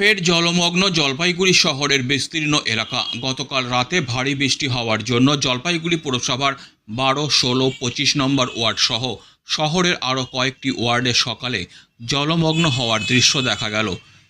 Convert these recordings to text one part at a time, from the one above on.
ফের জলমগ্ন জলপাইগুড়ি শহরের বিস্তীর্ণ এলাকা। গতকাল রাতে ভারী বৃষ্টি হওয়ার জন্য জলপাইগুড়ি পুরসভার বারো, ষোলো, পঁচিশ নম্বর ওয়ার্ড সহ শহরের আরও কয়েকটি ওয়ার্ডে সকালে জলমগ্ন হওয়ার দৃশ্য দেখা গেল।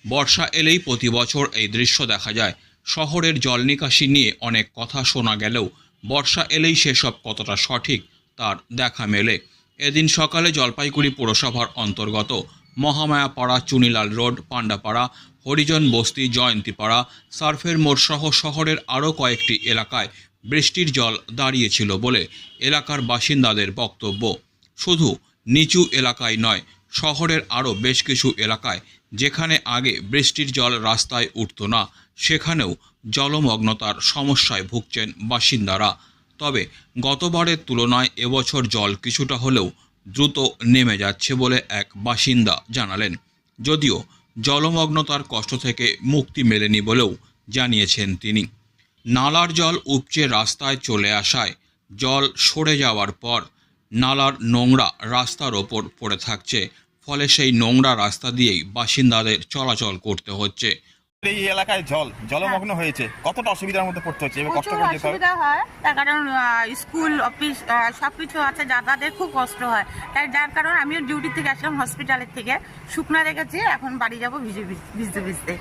বর্ষা এলেই প্রতি বছর এই দৃশ্য দেখা যায়। শহরের জল নিকাশি নিয়ে অনেক কথা শোনা গেলেও বর্ষা এলেই সেসব কতটা সঠিক তার দেখা মেলে। এদিন সকালে জলপাইগুড়ি পুরসভার অন্তর্গত মহামায়াপাড়া, চুনিলাল রোড পান্ডাপাড়া হরিজন বস্তি, জয়ন্তীপাড়া, সার্ফের মোড় সহ শহরের আরও কয়েকটি এলাকায় বৃষ্টির জল দাঁড়িয়েছিল বলে এলাকার বাসিন্দাদের বক্তব্য। শুধু নিচু এলাকায় নয়, শহরের আরও বেশ কিছু এলাকায় যেখানে আগে বৃষ্টির জল রাস্তায় উঠত না, সেখানেও জলমগ্নতার সমস্যায় ভুগছেন বাসিন্দারা। তবে গতবারের তুলনায় এবছর জল কিছুটা হলেও দ্রুত নেমে যাচ্ছে বলে এক বাসিন্দা জানালেন। যদিও জলমগ্নতার কষ্ট থেকে মুক্তি মেলেনি বলেও জানিয়েছেন তিনি। নালার জল উপচে রাস্তায় চলে আসায় জল সরে যাওয়ার পর নালার নোংরা রাস্তার ওপর পড়ে থাকছে। ফলে সেই নোংরা রাস্তা দিয়েই বাসিন্দাদের চলাচল করতে হচ্ছে। এই এলাকায় জল জলমগ্ন হয়েছে। কতটা অসুবিধার মধ্যে পড়তে হচ্ছে? এবার কষ্ট প্রচুর করে যেতে হবে। অসুবিধা হয়। তার কারণ স্কুল অফিস সব কিছু আছে। যাতায়াতের খুব কষ্ট হয়। তাই যার কারণ আমিও ডিউটি থেকে আসলাম হসপিটালের থেকে। শুকনা রেখেছি এখন বাড়ি যাব ভিজে ভিজ- ভিজতে ভিজতে।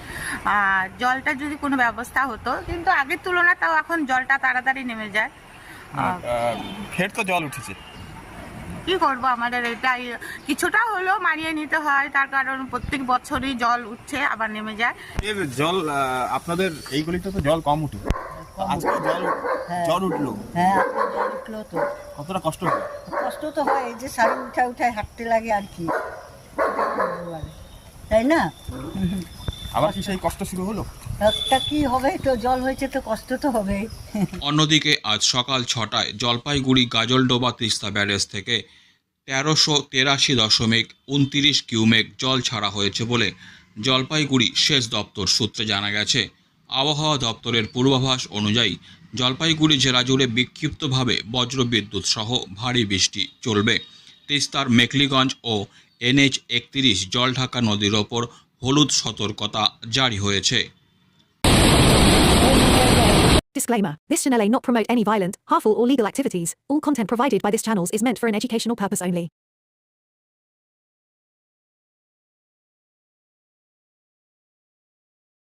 জলটা যদি কোনো ব্যবস্থা হতো কিন্তু আগের তুলনায় তাও এখন জলটা তাড়াতাড়ি নেমে যায়। ফের তো জল উঠেছে। কি করব আমাদের এটাই। কিছুটা হলেও মানিয়ে নিতে হয় তার কারণ প্রত্যেক বছরই জল উঠছে আবার নেমে যায়। এর জল আপনাদের এইগুলিতে তো জল কম উঠে। আজকে জল হ্যাঁ। জল উঠল। হ্যাঁ আজকে জল উঠল তো। কতটা কষ্ট হলো কষ্ট তো হয় এই যে শাড়ি উঠা উঠায় হাঁটতে লাগে আর কি। তাই না? আবার কি সেই কষ্ট শুরু হলো? একটা কি হবে? তো জল হয়েছে তো কষ্ট তো হবেই। অন্যদিকে, আজ সকাল ছটায় জলপাইগুড়ি গাজলডোবা তিস্তা ব্যারেজ থেকে তেরোশো তেরাশি দশমিক উনতিরিশ কিউমেক জল ছাড়া হয়েছে বলে জলপাইগুড়ি সেচ দপ্তর সূত্রে জানা গেছে। আবহাওয়া দপ্তরের পূর্বাভাস অনুযায়ী জলপাইগুড়ি জেলা জুড়ে বিক্ষিপ্তভাবে বজ্রবিদ্যুৎ সহ ভারী বৃষ্টি চলবে। তিস্তার মেকলিগঞ্জ ও এনএইচ একত্রিশ জলঢাকা নদীর ওপর হলুদ সতর্কতা জারি হয়েছে। Disclaimer This channel may not promote any violent, harmful, or legal activities. All content provided by this channel is meant for an educational purpose only.